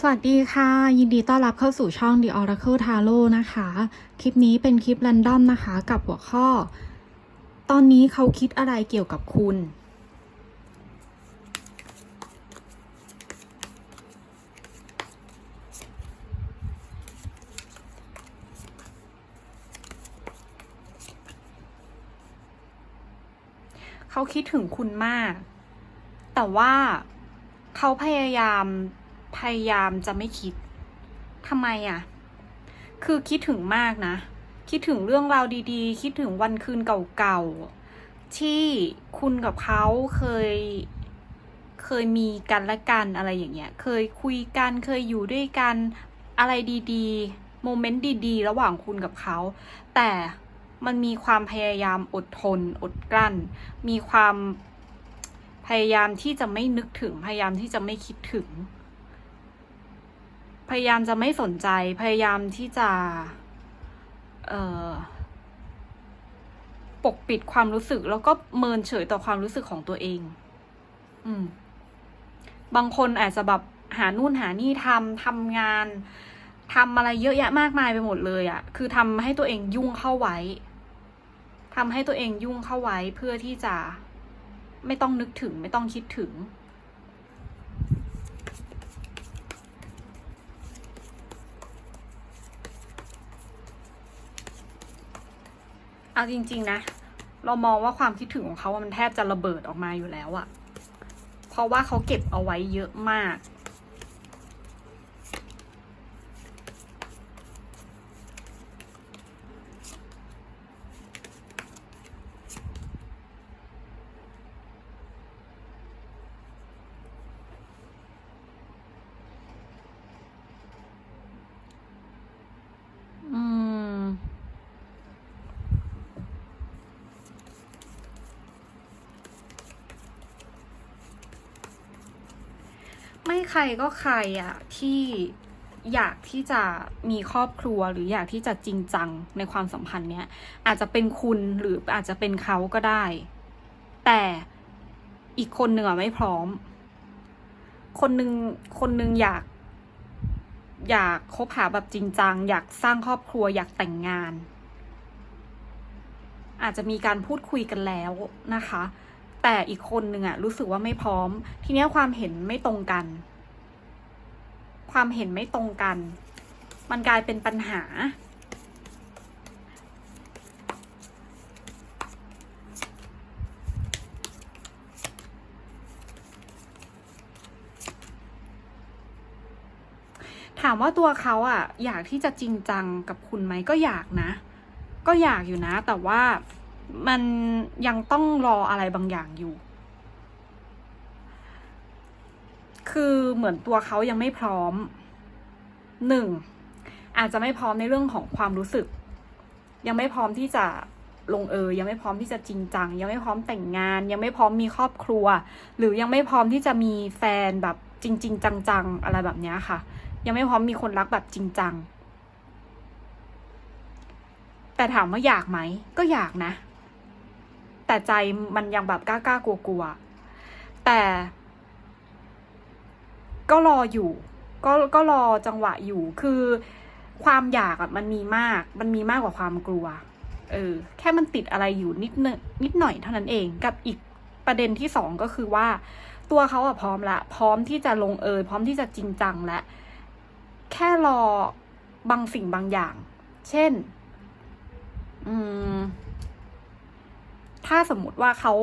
สวัสดีค่ะ ยินดีต้อนรับเข้าสู่ช่อง The Oracle Tarot นะคะ คลิปนี้เป็นคลิป r รนดอมนะคะ กับหัวข้อ ตอนนี้เขาคิดอะไรเกี่ยวกับคุณ เขาคิดถึงคุณมาก แต่ว่าเขาพยายาม พยายามจะไม่คิดทำไมอะ คือคิดถึงมากนะ คิดถึงเรื่องราวดีๆ คิดถึงวันคืนเก่าๆ ที่คุณกับเขาเคยเคยมีกันและกันอะไรอย่างเงี้ย เคยคุยกัน เคยอยู่ด้วยกันอะไรดีๆ โมเมนต์ดีๆ ระหว่างคุณกับเขา แต่มันมีความพยายามอดทน อดกลั้น มีความพยายามที่จะไม่นึกถึง พยายามที่จะไม่คิดถึง พยายามจะไม่สนใจ พยายามที่จะ เอ่อ ปกปิดความรู้สึก แล้วก็เมินเฉยต่อความรู้สึกของตัวเอง อืม บางคนอาจจะแบบหานู่นหานี่ทำทำงานทำอะไรเยอะแยะมากมายไปหมดเลยอะ่ะ คือทำให้ตัวเองยุ่งเข้าไว้ทำให้ตัวเองยุ่งเข้าไว้เพื่อที่จะไม่ต้องนึกถึงไม่ต้องคิดถึง เอาจริง ๆ นะ เรามองว่าความคิดถึงของเขามันแทบจะระเบิดออกมาอยู่แล้วอะเพราะว่าเขาเก็บเอาไว้เยอะมาก ไม่ใครก็ใครอะที่อยากที่จะมีครอบครัวหรืออยากที่จะจริงจังในความสัมพันธ์เนี้ยอาจจะเป็นคุณหรืออาจจะเป็นเขาก็ได้ แต่อีกคนหนึ่งอะไม่พร้อม คนหนึ่งคนหนึ่งอยาก อยากคบหาแบบจริงจัง อยากสร้างครอบครัว อยากแต่งงาน อาจจะมีการพูดคุยกันแล้วนะคะ แต่อีกคนหนึ่งอะรู้สึกว่าไม่พร้อม ทีเนี้ยความเห็นไม่ตรงกัน ความเห็นไม่ตรงกัน มันกลายเป็นปัญหา ถามว่าตัวเขาอะอยากที่จะจริงจังกับคุณไหมก็อยากนะ ก็อยากอยู่นะ แต่ว่า มันยังต้องรออะไรบางอย่างอยู่ คือเหมือนตัวเขายังไม่พร้อมหนึ่งอาจจะไม่พร้อมในเรื่องของความรู้สึก ยังไม่พร้อมที่จะลงเอยยังไม่พร้อมที่จะจริงจัง ยังไม่พร้อมแต่งงาน ยังไม่พร้อมมีครอบครัว หรือยังไม่พร้อมที่จะมีแฟนแบบจริง ๆ จัง ๆ อะไรแบบนี้ค่ะ ยังไม่พร้อมมีคนรักแบบจริงจังแต่ถามว่าอยากไหมก็อยากนะ แต่ใจมันยังแบบกล้าๆกลัวๆแต่ ก็รออยู่ ก็ก็รอจังหวะอยู่คือความอยากอะมันมีมาก มันมีมากกว่าความกลัว เออ แค่มันติดอะไรอยู่นิดหนงนิดหน่อยเท่านั้นเอง กับอีกประเด็นที่สองก็คือว่า ตัวเขาอะพร้อมละ พร้อมที่จะลงเอยพร้อมที่จะจริงจังและ แค่รอบางสิ่งบางอย่าง เช่น อืม ถ้าสมมติว่าเขา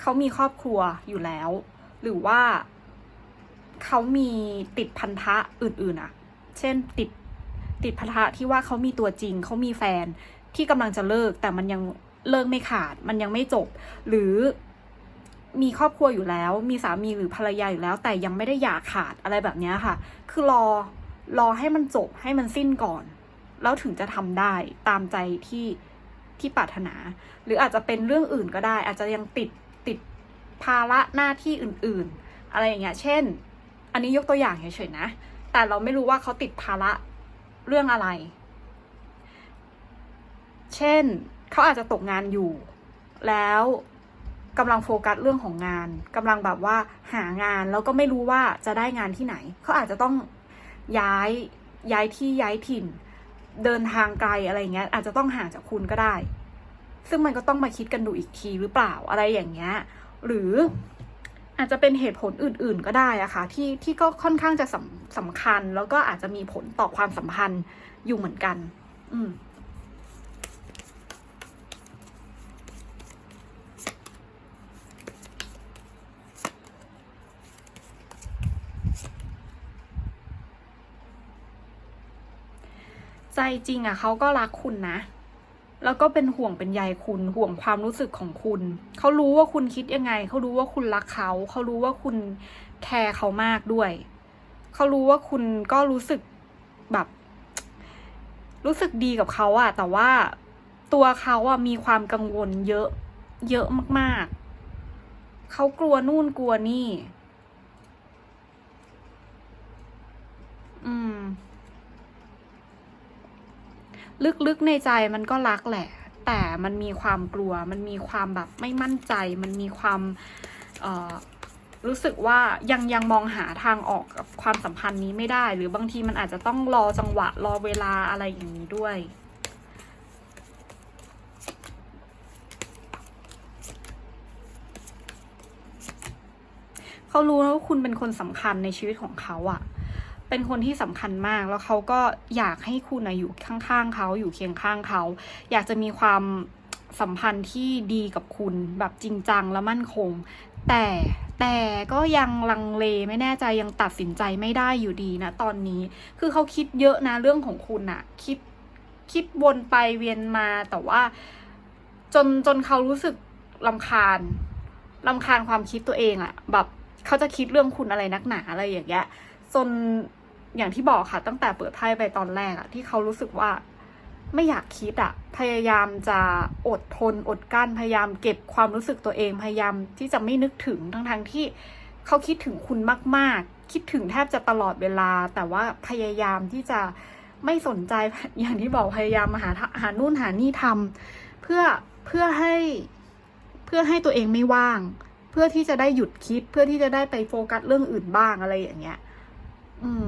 เขามีครอบครัวอยู่แล้ว หรือว่าเขามีติดพันธะอื่นๆอะเช่นติดติดพันธะที่ว่าเขามีตัวจริงเขามีแฟนที่กำลังจะเลิกแต่มันยังเลิกไม่ขาด มันยังไม่จบ หรือมีครอบครัวอยู่แล้ว มีสามีหรือภรรยาอยู่แล้ว แต่ยังไม่ได้อยาขาดอะไรแบบนี้ค่ะ คือรอรอให้มันจบให้มันสิ้นก่อน แล้วถึงจะทำได้ตามใจที่ ที่ปรารถนา หรืออาจจะเป็นเรื่องอื่นก็ได้ อาจจะยังติดติดภาระหน้าที่อื่นๆ อะไรอย่างเงี้ย เช่น อันนี้ยกตัวอย่างเฉยๆนะ แต่เราไม่รู้ว่าเขาติดภาระเรื่องอะไร เช่น เขาอาจจะตกงานอยู่ แล้วกำลังโฟกัสเรื่องของงานกำลังแบบว่าหางานแล้วก็ไม่รู้ว่าจะได้งานที่ไหน เขาอาจจะต้องย้ายย้ายที่ย้ายถิ่น เดินทางไกลอะไรเงี้ยอาจจะต้องห่างจากคุณก็ได้ ซึ่งมันก็ต้องมาคิดกันดูอีกทีหรือเปล่าอะไรอย่างเงี้ย หรืออาจจะเป็นเหตุผลอื่น ๆ ก็ได้อะค่ะที่ที่ก็ค่อนข้างจะสำสำคัญ แล้วก็อาจจะมีผลต่อความสัมพันธ์อยู่เหมือนกัน อืม ใจจริงอะเขาก็รักคุณนะ แล้วก็เป็นห่วงเป็นใยคุณห่วงความรู้สึกของคุณ เขารู้ว่าคุณคิดยังไง เขารู้ว่าคุณรักเขา เขารู้ว่าคุณแคร์เขามากด้วย เขารู้ว่าคุณก็รู้สึกแบบ รู้สึกดีกับเขาอะแต่ว่าตัวเขาอะมีความกังวลเยอะ เยอะมากๆ เขากลัวนู่นกลัวนี่ อืม ลึกๆในใจมันก็รักแหละ แต่มันมีความกลัว มันมีความแบบไม่มั่นใจ มันมีความรู้สึกว่ายังยังมองหาทางออกกับความสัมพันธ์นี้ไม่ได้ หรือบางทีมันอาจจะต้องรอจังหวะรอเวลาอะไรอย่างนี้ด้วย เขารู้นะว่าคุณเป็นคนสำคัญในชีวิตของเขาอะ เป็นคนที่สำคัญมาก แล้วเขาก็อยากให้คุณนะอยู่ข้างๆเขาอยู่เคียงข้างเขา อยากจะมีความสัมพันธ์ที่ดีกับคุณแบบจริงจังและมั่นคง แต่แต่ก็ยังลังเลไม่แน่ใจยังตัดสินใจไม่ได้อยู่ดีนะตอนนี้คือเขาคิดเยอะนะเรื่องของคุณอะคิดคิดวนไปเวียนมาแต่ว่า จนจนเขารู้สึกลำคาญลำคาญความคิดตัวเองอะแบบเขาจะคิดเรื่องคุณอะไรนักหนาอะไรอย่างเงี้ยจน อย่างที่บอกค่ะ ตั้งแต่เปิดไพ่ไปตอนแรกอะที่เขารู้สึกว่าไม่อยากคิดอะพยายามจะอดทนอดกั้นพยายามเก็บความรู้สึกตัวเองพยายามที่จะไม่นึกถึงทั้งทงที่เขาคิดถึงคุณมาก ๆ คิดถึงแทบจะตลอดเวลา แต่ว่าพยายามที่จะไม่สนใจอย่างที่บอกพยายามมาหาหานู่นหานี่ทำเพื่อเพื่อให้เพื่อให้ตัวเองไม่ว่าง เพื่อที่จะได้หยุดคิดเพื่อที่จะได้ไปโฟกัสเรื่องอื่นบ้างอะไรอย่างเงี้ย อืม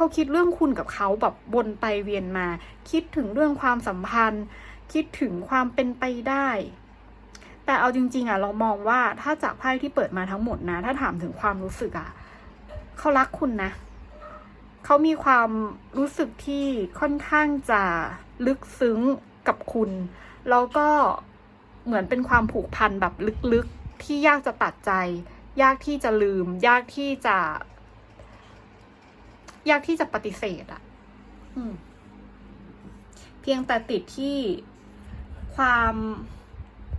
เขาคิดเรื่องคุณกับเขาแบบวนไปเวียนมา คิดถึงเรื่องความสัมพันธ์ คิดถึงความเป็นไปได้ แต่เอาจริง ๆอะเรามองว่าถ้าจากไพ่ที่เปิดมาทั้งหมดนะ ถ้าถามถึงความรู้สึกอะเขารักคุณนะเขามีความรู้สึกที่ค่อนข้างจะลึกซึ้งกับคุณ แล้วก็เหมือนเป็นความผูกพันแบบลึกๆ ที่ยากจะตัดใจ ยากที่จะลืม ยากที่จะ ยากที่จะปฏิเสธอะ่ะอืม เพียงแต่ติดที่ความ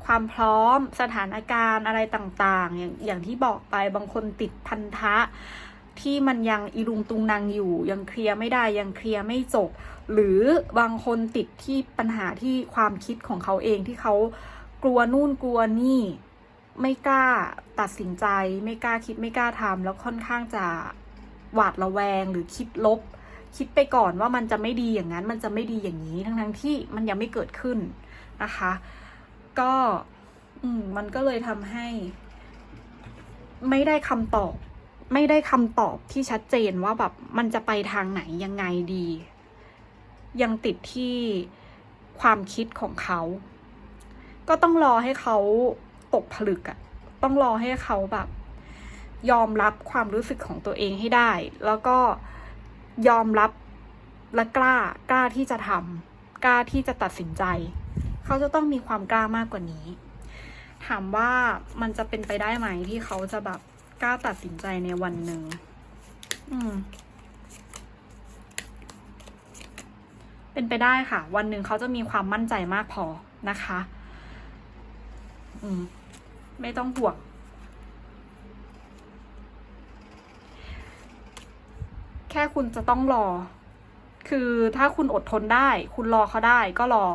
ความพร้อมสถานการณ์อะไรต่าง ๆ อย่างอย่างที่บอกไปบางคนติดพันธะ ที่มันยังอีลุงตุงนางอยู่ ยังเคลียร์ไม่ได้ยังเคลียร์ไม่จบ หรือบางคนติดที่ปัญหาที่ความคิดของเขาเองที่เขากลัวนู่นกลัวนี่ ไม่กล้าตัดสินใจ ไม่กล้าคิดไม่กล้าทำแล้วค่อนข้างจะ หวาดระแวงหรือคิดลบ คิดไปก่อนว่ามันจะไม่ดีอย่างนั้น มันจะไม่ดีอย่างนี้ทั้งทั้งที่มันยังไม่เกิดขึ้นนะคะ ก็อืมมันก็เลยทำให้ ไม่ได้คำตอบ ไม่ได้คำตอบที่ชัดเจนว่าแบบมันจะไปทางไหนยังไงดี ยังติดที่ความคิดของเขา ก็ต้องรอให้เขาตกผลึกอะต้องรอให้เขาแบบ ยอมรับความรู้สึกของตัวเองให้ได้ แล้วก็ยอมรับและกล้ากล้าที่จะทำกล้าที่จะตัดสินใจ เขาจะต้องมีความกล้ามากกว่านี้ ถามว่ามันจะเป็นไปได้ไหมที่เขาจะแบบกล้าตัดสินใจในวันหนึ่งอืมเป็นไปได้ค่ะ วันหนึ่งเขาจะมีความมั่นใจมากพอนะคะ อืม ไม่ต้องห่วง แค่คุณจะต้องรอ คือถ้าคุณอดทนได้ คุณรอเขาได้ก็รอ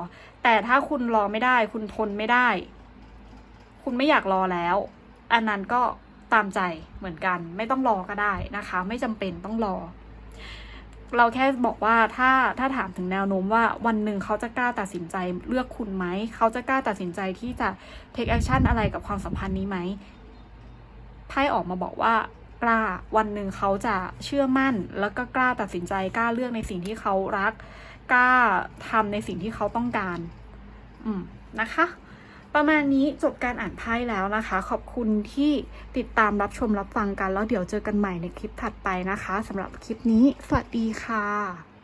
แต่ถ้าคุณรอไม่ได้ คุณทนไม่ได้ คุณไม่อยากรอแล้ว อันนั้นก็ตามใจเหมือนกัน ไม่ต้องรอก็ได้นะคะ ไม่จำเป็นต้องรอ เราแค่บอกว่าถ้าถ้าถามถึงแนวโน้มว่าวันหนึ่งเขาจะกล้าตัดสินใจเลือกคุณไหม เขาจะกล้าตัดสินใจที่จะ take action อะไรกับความสัมพันธ์นี้ไหมไพ่ออกมาบอกว่า กล้าวันหนึ่งเขาจะเชื่อมั่น แล้วก็กล้าตัดสินใจกล้าเลือกในสิ่งที่เขารัก กล้าทำในสิ่งที่เขาต้องการ อืมนะคะ ประมาณนี้จบการอ่านไพ่แล้วนะคะ ขอบคุณที่ติดตามรับชมรับฟังกัน แล้วเดี๋ยวเจอกันใหม่ในคลิปถัดไปนะคะสำหรับคลิปนี้ สวัสดีค่ะ